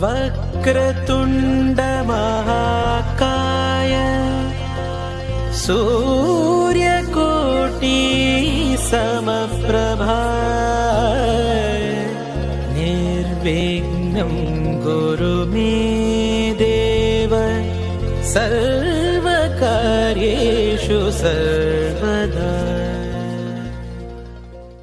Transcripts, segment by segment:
वक्रतुण्डमहाकाय सूर्यकोटि समप्रभा निर्विघ्नं गुरु मे देव सर्वकार्येषु सर्वदा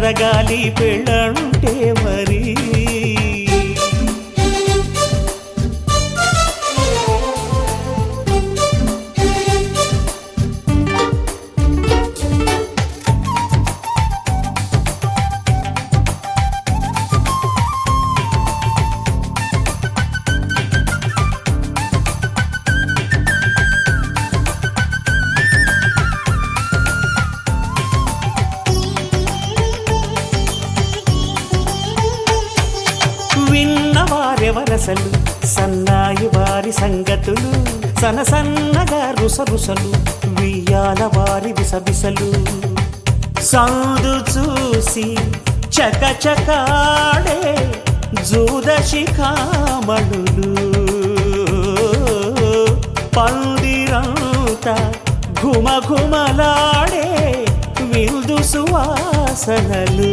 జరగాలి పెళ్ళంటే మరి. విన్నవారెవరసలు సన్నాయి వారి సంగతులు సన సన్నగా రుసరుసలు వియ్యాల వారి విసబిసలు సందు చూసి చకచకాడే జూదశిఖామణులు పందిరంతా ఘుమఘుమలాడే విందు సువాసనలు.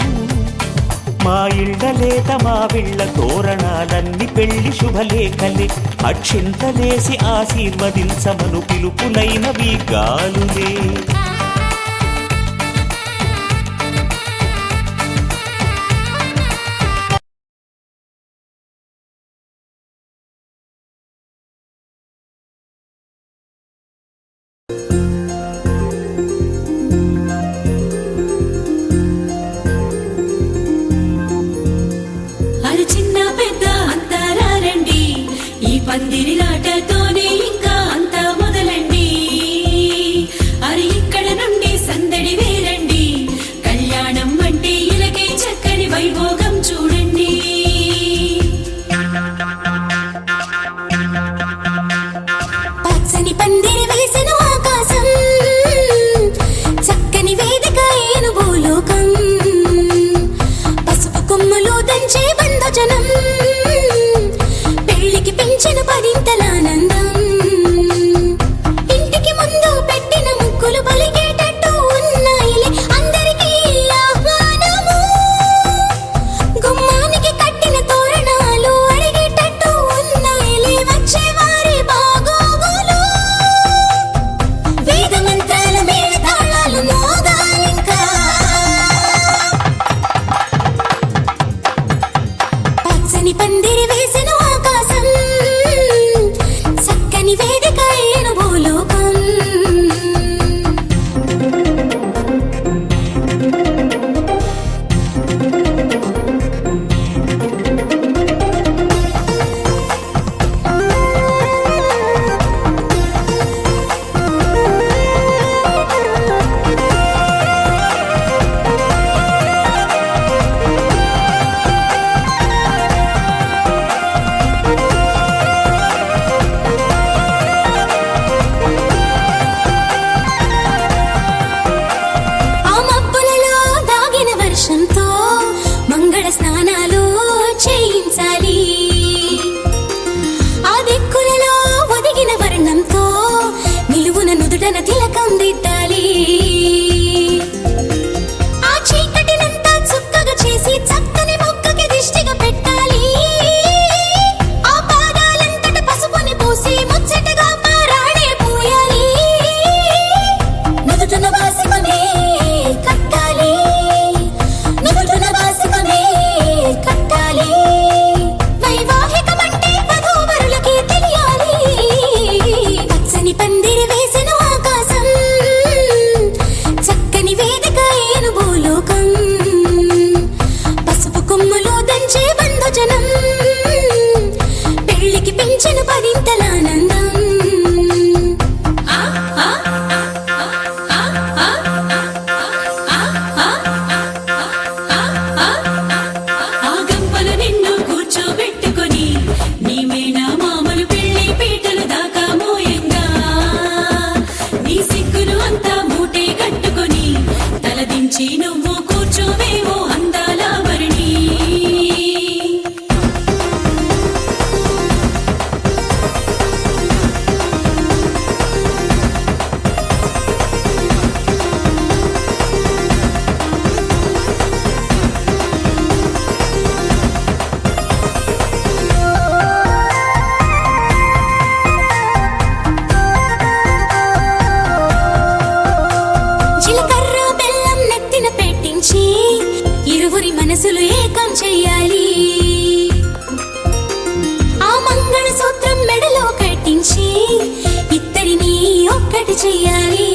ఇళ్ళలేత మా విళ్ళ తోరణాలన్ని పెళ్ళి శుభలేఖలే. అక్షింతలేసి ఆశీర్వదించమను పిలుపులైనవి గాలులే పందిరిలాటతోనే ఇంకా అంతా మొదలండి. అరి ఇక్కడ నుండి సందడి వేరండి. కళ్యాణం అంటే ఇలాగే చక్కని వైభోగం చూడండి. పచ్చని పందిరి వేసిన ఆకాశం చక్కని వేదిక ఏను భూలోకం. పసుపు కొమ్ములు దంచే బంధజనం పెళ్ళికి పదింతల ఆనందం. ఇంటికి ముందు పెట్టిన ముక్కులు పలికేటట్టు ఉన్నాయి అందరికీ ఆహ్వానము. గుమ్మానికి కట్టిన తోరణాలు అడిగేటట్టు ఉన్నాయిలే వచ్చేవారి బాగోగులు. వేద మంత్రాల మేళ మోగాలింకా పచ్చని పందిరి వేసి ఒక్కటి చెయ్యాలి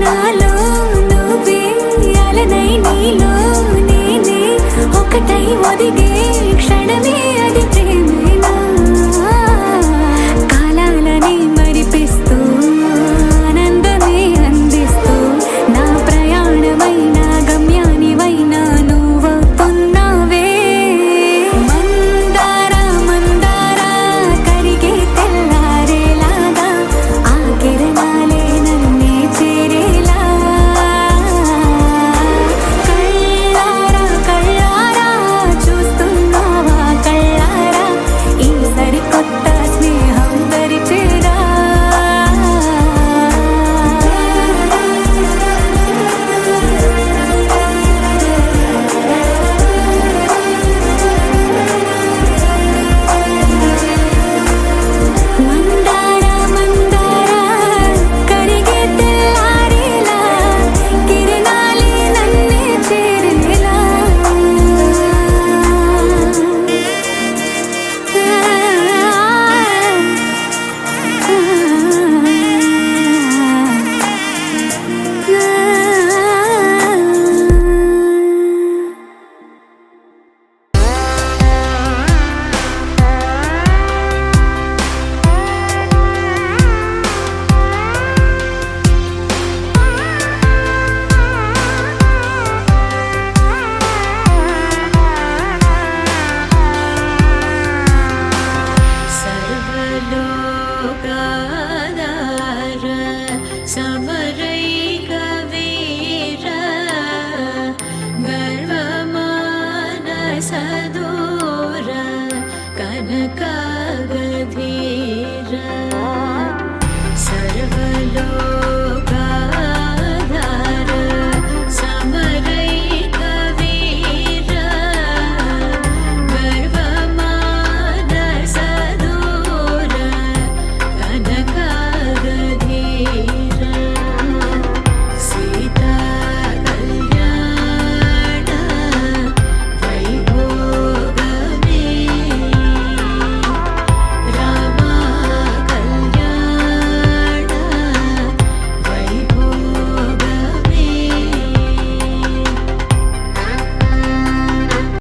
కడలైనాలో నువ్వే అలనై నీలో నేనే. ఒకటై ఒదిగే క్షణమే అది